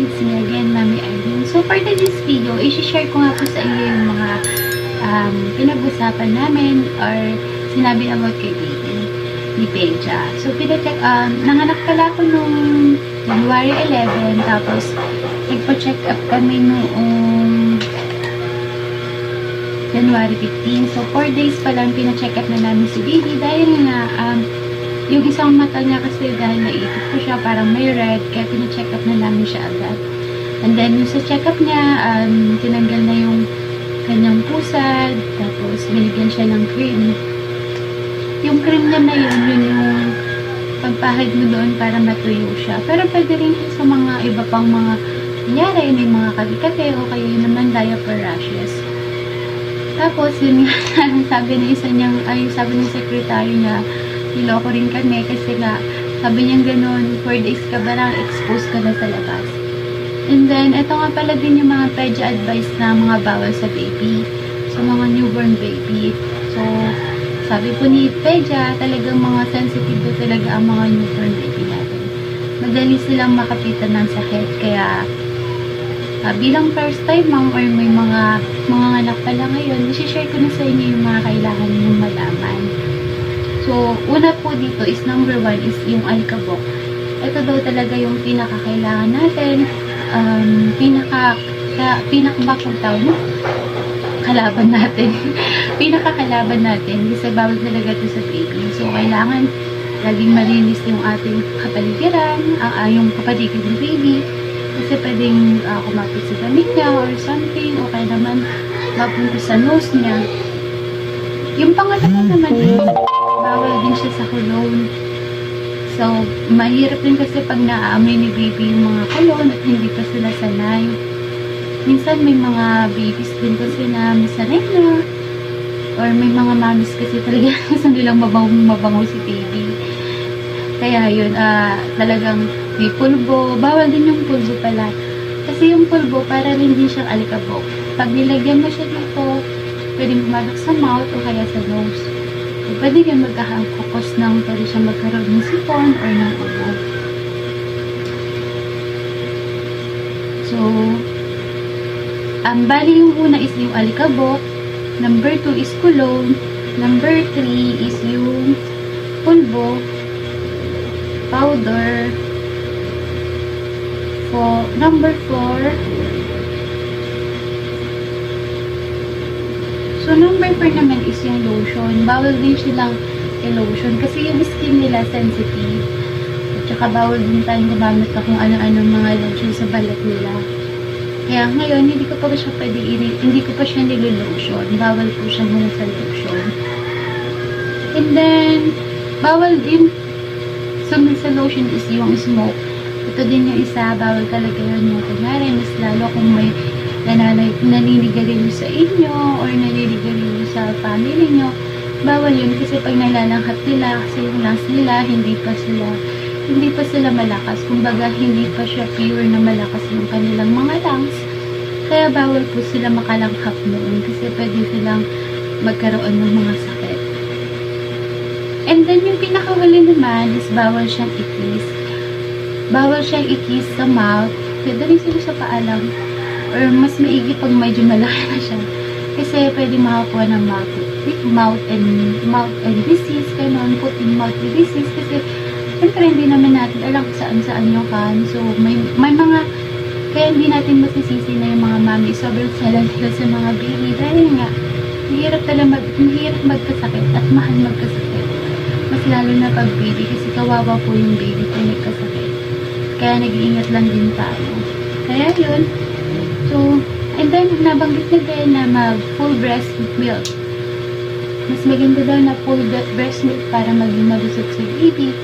it's me again, Mami Irene. So for today's video, i-share ko nga po sa iyo yung mga um, pinag-usapan namin or sinabi about kay baby ni Peja. So pinacheck, um, nanganak pala ako nung January 11, tapos nagpa-check up kami noong January 15. So 4 days pa lang pina-check up na namin si baby dahil nga um, yung isang mata niya kasi dahil naipit ko siya, parang may red, kaya pina-check up na namin siya agad. And then, yung sa check up niya, um, tinanggal na yung kanyang pusad, tapos binigyan siya ng cream. Yung cream niya na yun, yun yung pagpahid mo doon para matuyo siya. Pero pwede rin sa mga iba pang mga, kunyari, may mga kalikate o kaya yun naman diaper rashes. Tapos, yun nga, sabi ng isa niyang, ay, sabi ng sekretary niya, niloko rin kami kasi nga, sabi niya ganun, 4 days ka ba lang, expose ka na sa labas. And then, ito nga pala din yung mga pedya advice na mga bawal sa baby, sa mga newborn baby. So, sabi po ni Pedya, talagang mga sensitive po talaga ang mga newborn baby natin. Madali silang makapitan ng sakit, kaya Ah, bilang first time mom or may mga mga anak pa lang ngayon, share ko na sa inyo yung mga kailangan ninyong malaman. So, una po dito is number one is yung alikabok. Ito daw talaga yung pinakakailangan natin. Um, pinaka, ka, pinakabakong tawag no? Kalaban natin. pinakakalaban natin. Kasi bawal talaga ito sa baby. So, kailangan laging malinis yung ating kapaligiran, uh, yung kapaligid ng baby. Kasi pwedeng uh, kumapit sa damit niya or something, o kaya naman mapunta sa nose niya. Yung pangalawa naman eh, bawal din siya sa cologne. So, mahirap din kasi pag naaamoy ni baby yung mga cologne at hindi pa sila sanay. Minsan may mga babies din kasi na masanay na. Or may mga mamis kasi talaga gusto nilang mabango, mabango si baby. Kaya yun, ah, talagang may pulbo. Bawal din yung pulbo pala. Kasi yung pulbo, para rin din siyang alikabok. Pag nilagyan mo siya dito, pwede pumalak sa mouth o kaya sa nose. So, pwede yan magkakakokos ng pwede siya magkaroon ng sipon or ng ubo. So, ang bali yung una is yung alikabok. Number 2 is cologne. Number 3 is yung pulbo powder. For number 4. So, number 4 naman is yung lotion. Bawal din silang i-lotion kasi yung skin nila sensitive. At saka bawal din tayong gumamit na kung ano-ano mga lotion sa balat nila. Kaya ngayon, hindi ko pa siya pwede hindi ko pa siya nililotion. Bawal po siya muna sa lotion. And then, bawal din So, sa lotion is yung smoke. Ito din yung isa, bawal talaga yun yung kunyari, mas lalo kung may nananay, naninigarilyo sa inyo or naninigarilyo sa family nyo, bawal yun kasi pag nalalangkat nila, kasi yung lungs nila, hindi pa sila hindi pa sila malakas. Kumbaga, hindi pa siya pure na malakas yung kanilang mga lungs. Kaya bawal po sila makalangkap noon kasi pwede silang magkaroon ng mga sakit. And then, yung pinakahuli naman is bawal siyang ikis. Bawal siyang ikis sa mouth. Pwede rin sila sa paalam. Or mas maigi pag medyo malaki na siya. Kasi pwede makakuha ng mouth, mouth and mouth and disease, ganun, foot and mouth disease. Kasi, syempre, hindi naman natin alam kung saan-saan yung kan. So, may, may mga, kaya hindi natin masisisi na yung mga mami, sobrang sila sila sa mga baby. Dahil nga, mahirap talaga mag, mahirap magkasakit at mahal magkasakit mas lalo na pag baby kasi kawawa po yung baby kung nagkasakit. Kaya nag-iingat lang din tayo. Kaya yun. So, and then nabanggit na din na mag full breast milk. Mas maganda daw na full breast milk para maging malusog si baby.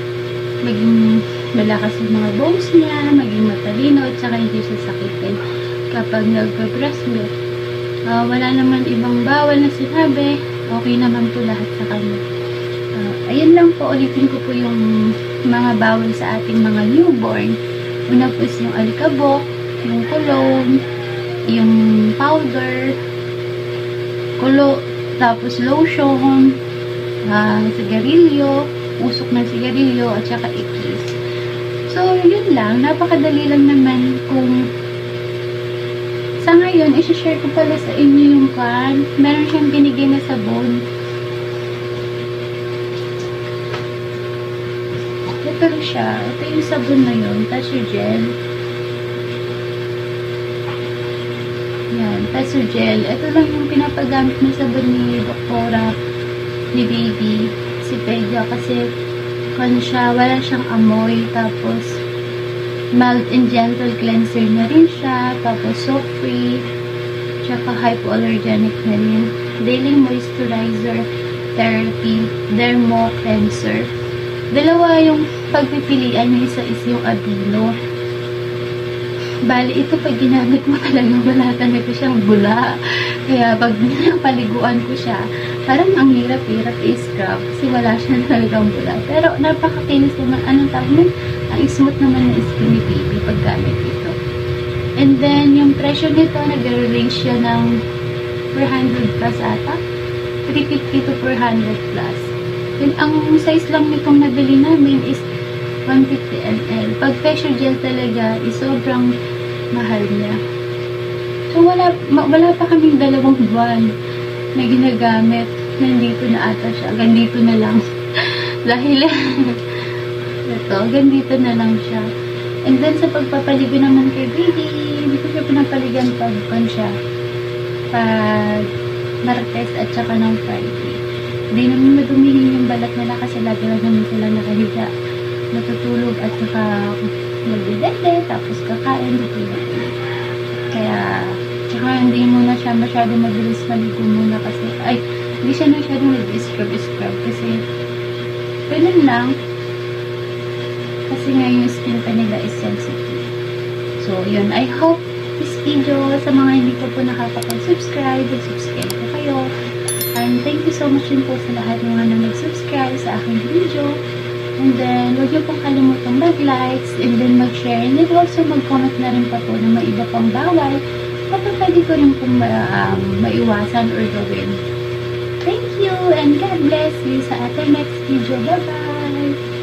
Maging malakas yung mga bones niya, maging matalino, at saka hindi siya sakitin kapag nagpa-breast milk. Uh, wala naman ibang bawal na sinabi. Okay naman po lahat sa kanya. Uh, ayun lang po, ulitin ko po yung mga bawal sa ating mga newborn. Una po is yung alikabok, yung cologne, yung powder, kulo, tapos lotion, uh, sigarilyo, usok ng sigarilyo, at saka ikis. So, yun lang. Napakadali lang naman kung i-share ko pala sa inyo yung kan. Meron siyang binigay na sabon. Ito siya. Ito yung sabon na yun. Tasyo gel. Yan. Tasyo gel. Ito lang yung pinapagamit na sabon ni Doktora ni Baby. Si Pega. Kasi kan siya. Wala siyang amoy. Tapos mild and gentle cleanser na rin siya. Tapos soap free. Tsaka hypoallergenic na rin. Daily moisturizer therapy. Dermo cleanser. Dalawa yung pagpipilian yung isa is yung Abino. Bali, ito pag ginamit mo talaga wala talaga siyang bula. Kaya pag paliguan ko siya, parang ang hirap-hirap i-scrub kasi wala siya talagang bula. Pero napakakinis naman, anong tawag nun? Ang smooth naman ng skin baby pag gamit ito. And then, yung presyo nito, nag-range siya ng 400 plus ata. 350 to 400 plus. Then, ang size lang nitong nabili namin is 150 ml. Pag facial gel talaga, is sobrang mahal niya. So, wala, wala pa kaming dalawang buwan na ginagamit. Nandito na ata siya. Gandito na lang. Dahil, ito, gandito na lang siya. And then, sa pagpapaligo naman kay baby, hindi ko siya pinapaligan pag pan siya. Pag Martes at saka ng Friday. Hindi naman madumihin yung balat nila kasi lagi lang naman sila nakahiga. Natutulog at saka magdidete, tapos kakain, tutulog. Kaya, tsaka hindi muna siya masyado mabilis maligo muna kasi, ay, hindi siya masyado nag-scrub-scrub kasi, ganun lang. Kasi nga yung skin pa nila is sensitive. So, yun. I hope this video, sa mga hindi ko po nakakapag-subscribe, subscribe po kayo. And thank you so much din po sa lahat ng mga na nag-subscribe sa aking video. And then, huwag niyo pong kalimutang mag-likes and then mag-share. And then also mag-comment na rin pa po ng may iba pang bawal kapag pwede ko rin pong ma- um, maiwasan or gawin. Thank you and God bless you sa ating next video. Bye-bye!